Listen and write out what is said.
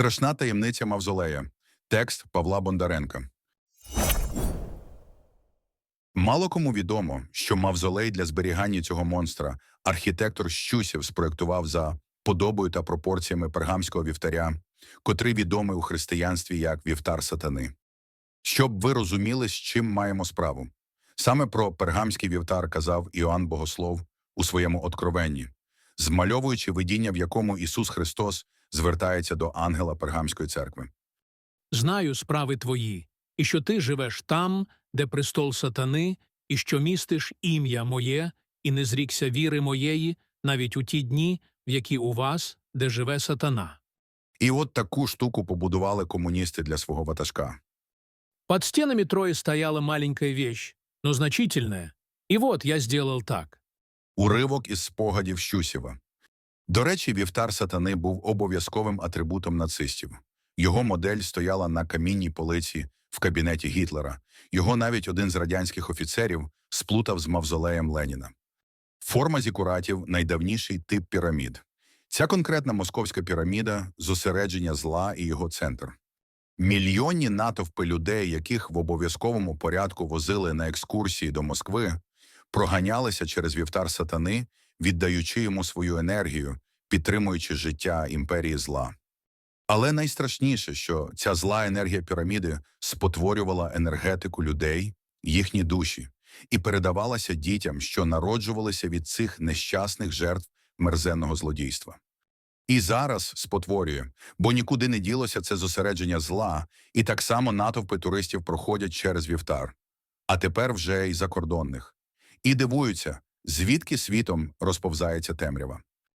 Страшна таємниця Мавзолея. Текст Павла Бондаренка. Мало кому відомо, що мавзолей для зберігання цього монстра архітектор Щусів спроектував за подобою та пропорціями пергамського вівтаря, котрий відомий у християнстві як вівтар сатани. Щоб ви розуміли, з чим маємо справу. Саме про пергамський вівтар казав Іоанн Богослов у своєму откровенні, змальовуючи видіння, в якому Ісус Христос звертається до ангела Пергамської церкви. Знаю справи твої, і що ти живеш там, де престол сатани, і що містиш ім'я моє, і не зрікся віри моєї, навіть у ті дні, в які у вас, де живе сатана. І от таку штуку побудували комуністи для свого ватажка. Под стенами Трои стояла маленькая вещь, но значительная. И вот я сделал так. Уривок із спогадів Щусєва. До речі, вівтар сатани був обов'язковим атрибутом нацистів. Його модель стояла на камінній полиці в кабінеті Гітлера. Його навіть один з радянських офіцерів сплутав з мавзолеєм Леніна. Форма зікуратів – найдавніший тип пірамід. Ця конкретна московська піраміда – зосередження зла і його центр. Мільйонні натовпи людей, яких в обов'язковому порядку возили на екскурсії до Москви, проганялися через вівтар сатани, віддаючи йому свою енергію, підтримуючи життя імперії зла. Але найстрашніше, що ця зла енергія піраміди спотворювала енергетику людей, їхні душі, і передавалася дітям, що народжувалися від цих нещасних жертв мерзенного злодійства. І зараз спотворює, бо нікуди не ділося це зосередження зла, і так само натовпи туристів проходять через вівтар, а тепер вже й закордонних. І дивуються, звідки світом розповзається темрява.